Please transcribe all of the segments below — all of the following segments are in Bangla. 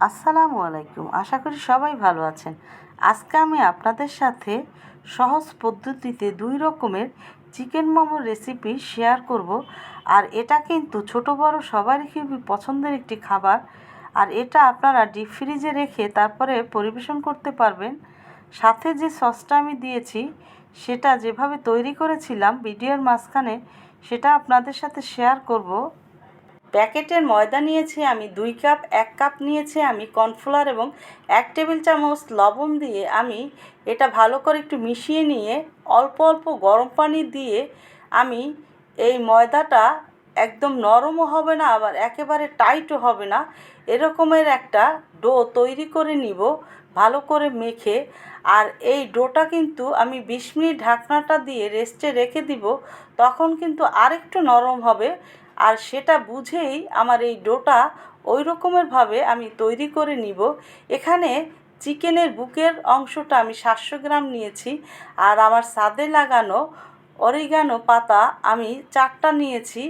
আসসালামু আলাইকুম। আশা করি সবাই ভালো আছেন। আজকে আমি আপনাদের সাথে সহজ পদ্ধতিতে দুই রকমের চিকেন মোমোর রেসিপি শেয়ার করব। আর এটা কিন্তু ছোট, বড়, সবারই খুবই পছন্দের একটি খাবার। আর এটা আপনারা ডিপ ফ্রিজে রেখে তারপরে পরিবেশন করতে পারবেন। সাথে যে সসটা আমি দিয়েছি, সেটা যেভাবে তৈরি করেছিলাম, ভিডিওর মাঝখানে, সেটা আপনাদের সাথে শেয়ার করব। প্যাকেটের ময়দা নিয়েছি আমি, দুই কাপ, এক কাপ নিয়েছি আমি, কর্নফ্লাওয়ার এবং এক টেবিল চামচ লবণ দিয়ে আমি এটা ভালো করে একটু মিশিয়ে নিয়ে অল্প অল্প গরম পানি দিয়ে আমি এই ময়দাটা একদম নরমও হবে না, আবার একেবারে টাইটও হবে না। এরকমের একটা ডো তৈরি করে নিব, ভালো করে মেখে। আর এই ডোটা কিন্তু আমি বিশ মিনিট ঢাকনাটা দিয়ে রেস্টে রেখে দিব, তখন কিন্তু আরেকটু নরম হবে। আর সেটা বুঝেই আমার এই ডোটা ওই রকমেরভাবে আমি তৈরি করে নিব। এখানে চিকেনের বুকের অংশটা আমি সাতশো গ্রাম নিয়েছি আর আমার স্বাদে লাগানো অরিগানো পাতা আমি চারটা নিয়েছি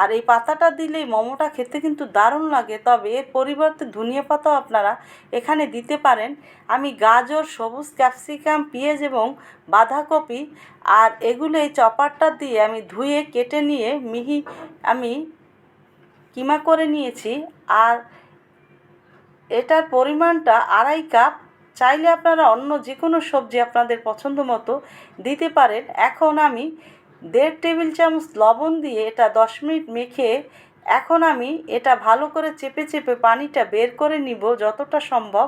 আর এই পাতাটা দিলেই মোমোটা খেতে কিন্তু দারুণ লাগে। তবে এর পরিবর্তে ধনিয়া পাতাও আপনারা এখানে দিতে পারেন। আমি গাজর, সবুজ ক্যাপসিকাম, পেঁয়াজ এবং বাঁধাকপি আর এগুলো এই চপারটা দিয়ে আমি ধুয়ে, কেটে নিয়ে মিহি আমি কিমা করে নিয়েছি। আর এটার পরিমাণটা আড়াই কাপ চাইলে আপনারা অন্য যে কোনো সবজি আপনাদের পছন্দ মতো দিতে পারেন। এখন আমি দেড় টেবিল চামচ লবণ দিয়ে এটা দশ মিনিট মেখে এখন আমি এটা ভালো করে চেপে চেপে পানিটা বের করে নিব যতটা সম্ভব।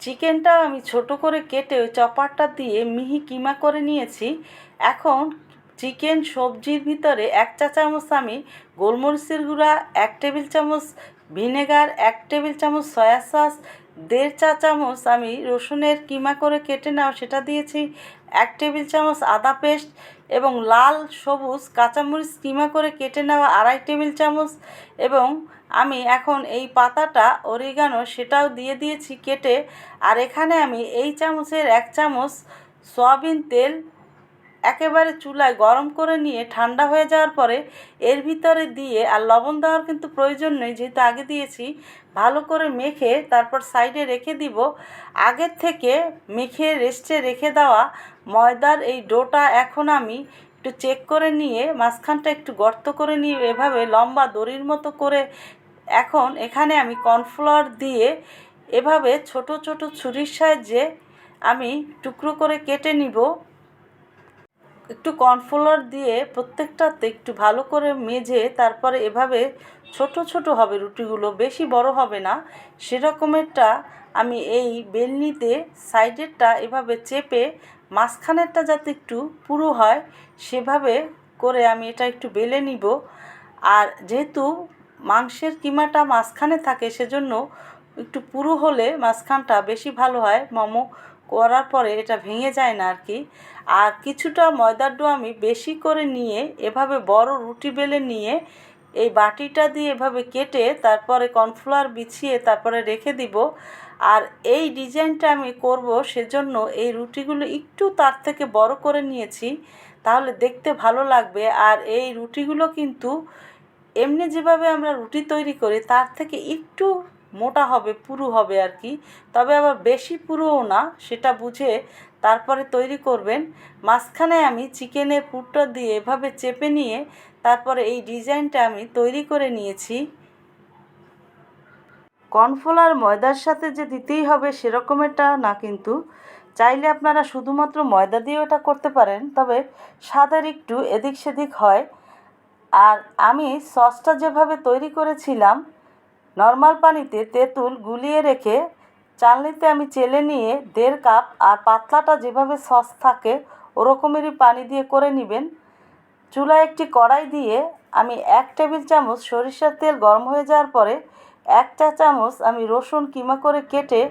চিকেনটা আমি ছোট করে কেটে ওই চপারটা দিয়ে মিহি কিমা করে নিয়েছি। এখন চিকেন সবজির ভিতরে এক চা চামচ আমি গোলমরিচের গুঁড়া, এক টেবিল চামচ ভিনেগার, এক টেবিল চামচ সয়া সস দেড় চা চামচ আমি রসুনের কিমা করে কেটে নেওয়া সেটা দিয়েছি। এক টেবিল চামচ আদা পেস্ট এবং লাল, সবুজ, কাঁচামরিচ কিমা করে কেটে নেওয়া আড়াই টেবিল চামচ এবং আমি এখন এই পাতাটা অরিগানো, সেটাও দিয়ে দিয়েছি কেটে। আর এখানে আমি এই চামচের এক চামচ সয়াবিন তেল একেবারে চুলায় গরম করে নিয়ে ঠান্ডা হয়ে যাওয়ার পরে এর ভিতরে দিয়ে আর লবণ দেওয়ার কিন্তু প্রয়োজন নেই, যেহেতু আগে দিয়েছি, ভালো করে মেখে তারপর সাইডে রেখে দিব। আগের থেকে মেখে রেস্টে রেখে দেওয়া ময়দার এই ডোটা এখন আমি একটু চেক করে নিয়ে, মাঝখানটা একটু গর্ত করে নিয়ে এভাবে লম্বা দড়ির মতো করে এখন এখানে আমি কর্নফ্লাওয়ার দিয়ে এভাবে ছোট ছোট ছুরির সাহায্যে আমি টুকরো করে কেটে নিব। একটু কর্নফ্লাওয়ার দিয়ে প্রত্যেকটাতে একটু ভালো করে মেজে তারপরে এভাবে ছোট ছোট হবে রুটিগুলো, বেশি বড় হবে না। সেরকমেরটা আমি এই বেলনিতে সাইডেরটা এভাবে চেপে মাঝখানেরটা যাতে একটু পুরো হয়, সেভাবে করে আমি এটা একটু বেলে নিব। আর যেহেতু মাংসের কিমাটা মাঝখানে থাকে, সেজন্য একটু পুরো হলে মাঝখানটা বেশি ভালো হয়। মোমো করার পরে এটা ভেঙে যায় না আর কি আর কিছুটা ময়দার ডো আমি বেশি করে নিয়ে এভাবে বড় রুটি বেলে নিয়ে এই বাটিটা দিয়ে এভাবে কেটে তারপরে কর্নফ্লাওয়ার বিছিয়ে তারপরে রেখে দিব। আর এই ডিজাইনটা আমি করব সেজন্য এই রুটিগুলো একটু তার থেকে বড় করে নিয়েছি, তাহলে দেখতে ভালো লাগবে। আর এই রুটিগুলো কিন্তু এমনি যেভাবে আমরা রুটি তৈরি করি, তার থেকে একটু মোটা হবে, পুরু হবে আর কি। তবে আবার বেশি পুরোও না, সেটা বুঝে তারপরে তৈরি করবেন। মাঝখানে আমি চিকেনের পুরটা দিয়ে এভাবে চেপে নিয়ে তারপরে এই ডিজাইনটা আমি তৈরি করে নিয়েছি। কর্নফ্লাওয়ার ময়দার সাথে যে দিতেই হবে সেরকমেরটা না কিন্তু। চাইলে আপনারা শুধুমাত্র ময়দা দিয়েও এটা করতে পারেন, তবে স্বাদের একটু এদিক সেদিক হয়। আর আমি সসটা যেভাবে তৈরি করেছিলাম নর্মাল পানিতে তেঁতুল গুলিয়ে রেখে চালনিতে আমি চেলে নিয়ে দেড় কাপ আর পাতলাটা যেভাবে সস থাকে, ওরকমেরই পানি দিয়ে করে নেবেন। চুলায় একটি কড়াই দিয়ে আমি এক টেবিল চামচ সরিষার তেল গরম হয়ে যাওয়ার পরে এক চা চামচ আমি রসুন কিমা করে কেটে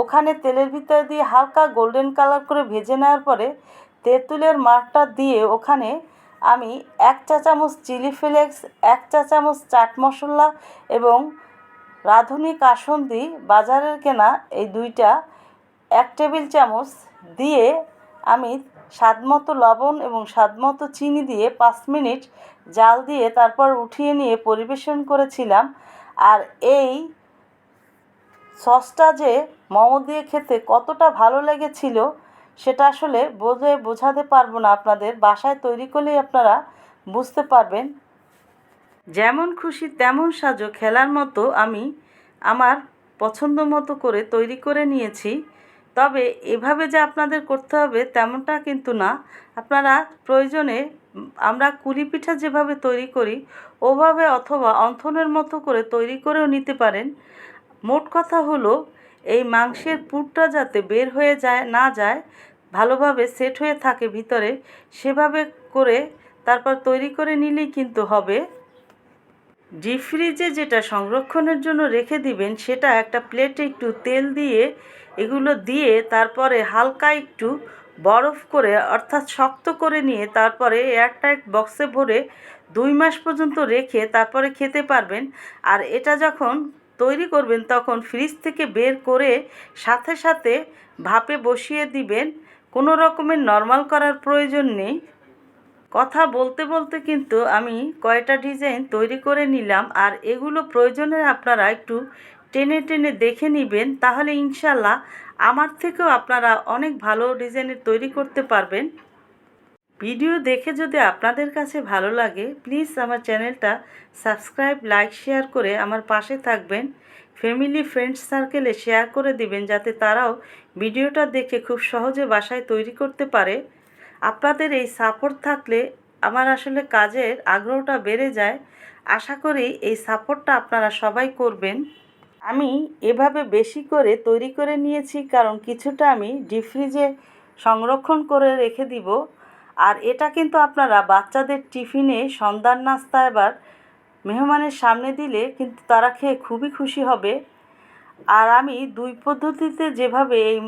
ওখানে তেলের ভিতরে দিয়ে হালকা গোল্ডেন কালার করে ভেজে নেওয়ার পরে তেঁতুলের মাঠটা দিয়ে ওখানে আমি এক চা চামচ চিলি ফ্লেক্স, এক চা চামচ চাট মশলা এবং রাঁধুনি কাসন্দি বাজারের কেনা এই দুইটা এক টেবিল চামচ দিয়ে আমি স্বাদমতো লবণ এবং স্বাদমতো চিনি দিয়ে পাঁচ মিনিট জাল দিয়ে তারপর উঠিয়ে নিয়ে পরিবেশন করেছিলাম। আর এই সসটা যে মোমো দিয়ে খেতে কতটা ভালো লেগেছিল, সেটা আসলে বোঝে বোঝাতে পারব না আপনাদের। বাসায় তৈরি করলেই আপনারা বুঝতে পারবেন। যেমন খুশি, তেমন সাজো খেলার মতো আমি আমার পছন্দ মতো করে তৈরি করে নিয়েছি। তবে এভাবে যে আপনাদের করতে হবে তেমনটা কিন্তু না। আপনারা প্রয়োজনে আমরা কুলি পিঠা যেভাবে তৈরি করি, ওভাবে অথবা অন্থনের মতো করে তৈরি করেও নিতে পারেন। মোট কথা হলো, এই মাংসের পুরটা যাতে বের হয়ে যায়, না যায়, ভালোভাবে সেট হয়ে থাকে ভিতরে, সেভাবে করে তারপর তৈরি করে নিলেই কিন্তু হবে। ডিপ ফ্রিজে যেটা সংরক্ষণের জন্য রেখে দিবেন, সেটা একটা প্লেটে একটু তেল দিয়ে এগুলো দিয়ে তারপরে হালকা একটু বরফ করে, অর্থাৎ শক্ত করে নিয়ে তারপরে এয়ারটাইট বক্সে ভরে দুই মাস পর্যন্ত রেখে তারপরে খেতে পারবেন। আর এটা যখন তৈরি করবেন, তখন ফ্রিজ থেকে বের করে সাথে সাথে ভাপে বসিয়ে দিবেন। কোনো রকমের নর্মাল করার প্রয়োজন নেই। কথা বলতে বলতে কিন্তু আমি কয়টা ডিজাইন তৈরি করে নিলাম আর এগুলো প্রয়োজনে আপনারা একটু টেনে টেনে দেখে নেবেন, তাহলে ইনশাল্লাহ আমার থেকেও আপনারা অনেক ভালো ডিজাইনের তৈরি করতে পারবেন। ভিডিও দেখে যদি আপনাদের কাছে ভালো লাগে, প্লিজ আমার চ্যানেলটা সাবস্ক্রাইব, লাইক, শেয়ার করে আমার পাশে থাকবেন। ফ্যামিলি, ফ্রেন্ডস সার্কেলে শেয়ার করে দিবেন, যাতে তারাও ভিডিওটা দেখে খুব সহজে বাসায় তৈরি করতে পারে। আপনাদের এই সাপোর্ট থাকলে আমার আসলে কাজের আগ্রহটা বেড়ে যায়। আশা করি এই সাপোর্টটা আপনারা সবাই করবেন। আমি এভাবে বেশি করে তৈরি করে নিয়েছি, কারণ কিছুটা আমি ডিপ ফ্রিজে সংরক্ষণ করে রেখে দিব। আর এটা কিন্তু আপনারা বাচ্চাদের টিফিনে সন্ধ্যার নাস্তা এবার মেহমানের সামনে দিলে কিন্তু তারা খেয়ে খুবই খুশি হবে। আর আমি দুই পদ্ধতিতে যেভাবে এই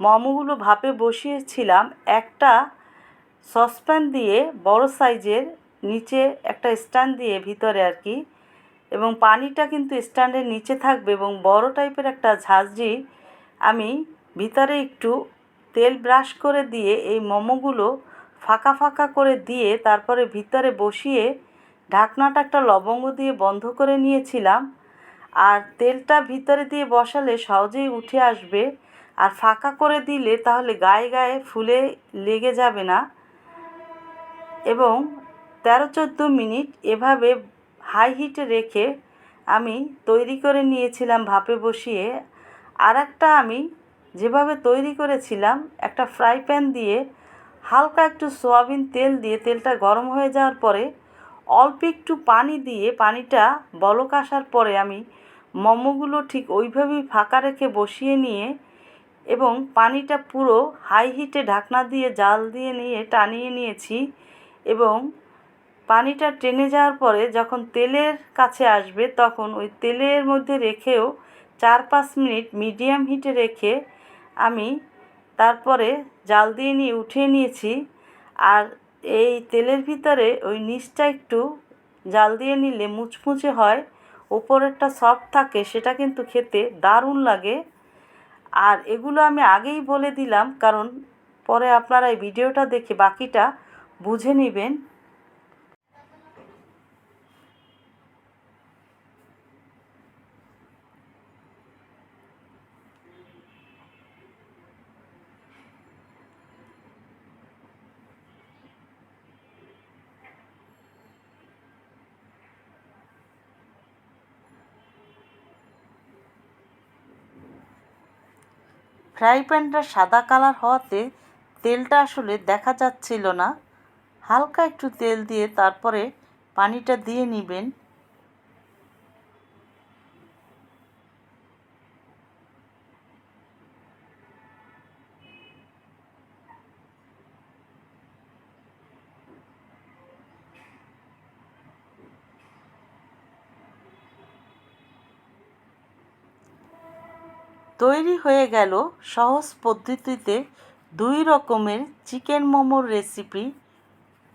মোমোগুলো ভাপে বসিয়েছিলাম, একটা সসপ্যান দিয়ে বড় সাইজের নিচে একটা স্ট্যান্ড দিয়ে ভিতরে আর কি। এবং পানিটা কিন্তু স্ট্যান্ডের নিচে থাকবে এবং বড় টাইপের একটা ঝাঁঝরি আমি ভিতরে একটু তেল ব্রাশ করে দিয়ে এই মোমোগুলো ফাঁকা ফাঁকা করে দিয়ে তারপরে ভিতরে বসিয়ে ঢাকনাটা একটা লবঙ্গ দিয়ে বন্ধ করে নিয়েছিলাম। আর তেলটা ভিতরে দিয়ে বসালে সহজেই উঠে আসবে। আর ফাঁকা করে দিলে তাহলে গায়ে গায়ে ফুলে লেগে যাবে না। এবং তেরো চোদ্দ মিনিট এভাবে হাই হিটে রেখে আমি তৈরি করে নিয়েছিলাম ভাপে বসিয়ে। আর একটা আমি যেভাবে তৈরি করেছিলাম, একটা ফ্রাই প্যান দিয়ে হালকা একটু সোয়াবিন তেল দিয়ে, তেলটা গরম হয়ে যাওয়ার পরে অল্প একটু পানি দিয়ে, পানিটা বলক আসার পরে আমি মোমোগুলো ঠিক ওইভাবেই ফাঁকা রেখে বসিয়ে নিয়ে এবং পানিটা পুরো হাই হিটে ঢাকনা দিয়ে, জাল দিয়ে নিয়ে টানিয়ে নিয়েছি। এবং পানিটা টেনে যাওয়ার পরে যখন তেলের কাছে আসবে, তখন ওই তেলের মধ্যে রেখেও চার পাঁচ মিনিট মিডিয়াম হিটে রেখে আমি তারপরে জাল দিয়ে নিয়ে উঠিয়ে নিয়েছি। আর এই তেলের ভিতরে ওই নিচটা একটু জাল দিয়ে নিলে মুচমুচে হয় ওপরেরটা সফট থাকে, সেটা কিন্তু খেতে দারুণ লাগে। আর এগুলো আমি আগেই বলে দিলাম, কারণ পরে আপনারা এই ভিডিওটা দেখে বাকিটা বুঝে নেবেন। ফ্রাই প্যানটা সাদা কালার হওয়াতে তেলটা আসলে দেখা যাচ্ছিল না। হালকা একটু তেল দিয়ে তারপরে পানিটা দিয়ে নেবেন। তৈরি হয়ে গেল সহজ পদ্ধতিতে দুই রকমের চিকেন মোমোর রেসিপি।